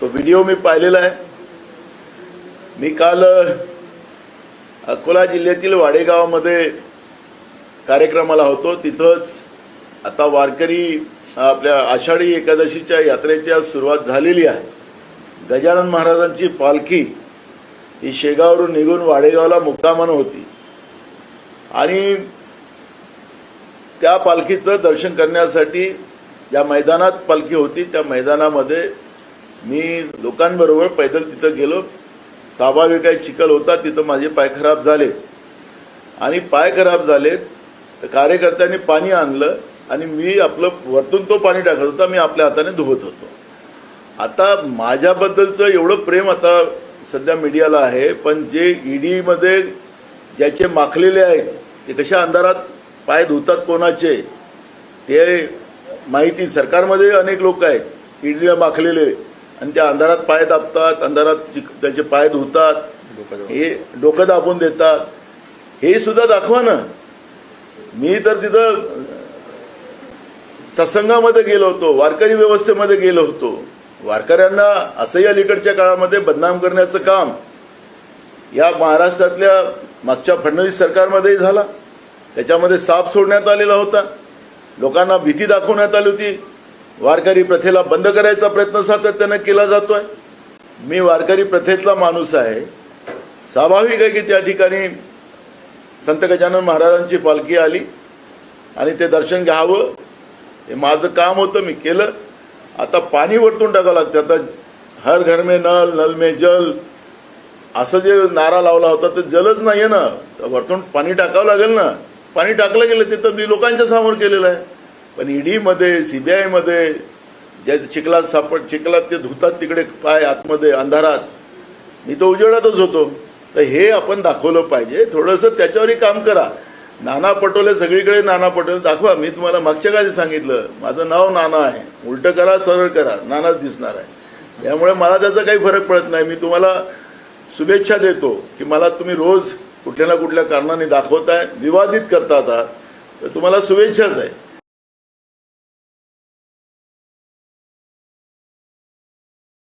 तो व्हिडिओ मी पाहिलेला आहे. मी काल अकोला जिल्ह्यातील वाडेगावामध्ये कार्यक्रमाला होतो. तिथंच आता वारकरी आपल्या आषाढी एकादशीच्या यात्रेच्या सुरुवात झालेली आहे. गजानन महाराजांची पालखी ही शेगाववरून निघून वाडेगावला मुक्कामानं होती. आणि त्या पालखीचं दर्शन करण्यासाठी ज्या मैदानात पालखी होती त्या मैदानामध्ये मी लोकांबरोबर पैदल तिथं गेलो. स्वाभाविक आहे चिखल होता तिथं माझे पाय खराब झाले. आणि पाय खराब झाले तर कार्यकर्त्यांनी पाणी आणलं आणि मी आपलं वरतून तो पाणी टाकत होता मी आपल्या हाताने धुवत होतो. आता माझ्याबद्दलचं एवढं प्रेम आता सध्या मीडियाला आहे पण जे ईडीमध्ये ज्याचे माखलेले आहेत ते कशा अंधारात पाय धुतात कोणाचे ते माहिती. सरकारमध्ये अनेक लोक आहेत ईडीला माखलेले. आणि त्या अंधारात पाय दाबतात अंधारात त्याचे पाय धुतात हे डोकं दाबून देतात. हे सुद्धा दाखवा ना. मी तर तिथं सत्संगामध्ये गेलो होतो वारकरी व्यवस्थेमध्ये गेलो होतो. वारकऱ्यांना असंही अलीकडच्या काळामध्ये बदनाम करण्याचं काम या महाराष्ट्रातल्या मागच्या फडणवीस सरकारमध्येही झाला. त्याच्यामध्ये साप सोडण्यात आलेला होता. लोकांना भीती दाखवण्यात आली होती. वारकरी प्रथेला बंद करायचा प्रयत्न सातत्यानं केला जातोय. मी वारकरी प्रथेतला माणूस आहे. स्वाभाविक आहे की त्या ठिकाणी संत गजानन महाराजांची पालखी आली आणि ते दर्शन घ्यावं. हे माझं काम होतं मी केलं. आता पाणी वरतून टाकावं लागतं. आता हर घर में नल नल में जल. असं जे नारा लावला होता ते जलच नाहीये ना. तर वरतून पाणी टाकावं लागेल ना. पाणी टाकलं गेलं ते तर मी लोकांच्या समोर केलेलं आहे. पण ईडीमध्ये सीबीआयमध्ये ज्या चिखलात सापड चिखलात ते धुतात तिकडे पाय आतमध्ये अंधारात मी तो उजेडातच होतो. तर हे आपण दाखवलं पाहिजे. थोडंसं त्याच्यावरही काम करा. नाना पटोले सगळीकडे नाना पटोले. दाखवा मी तुम्हाला मागच्या काळी सांगितलं. माझं नाव नाना आहे. उलटं करा सरळ करा. नानाच दिसणार आहे. त्यामुळे मला त्याचा काही फरक पडत नाही. मी तुम्हाला शुभेच्छा देतो की मला तुम्ही रोज कुठल्या ना कुठल्या कारणाने दाखवताय विवादित करता आहात. तर तुम्हाला शुभेच्छाच आहे.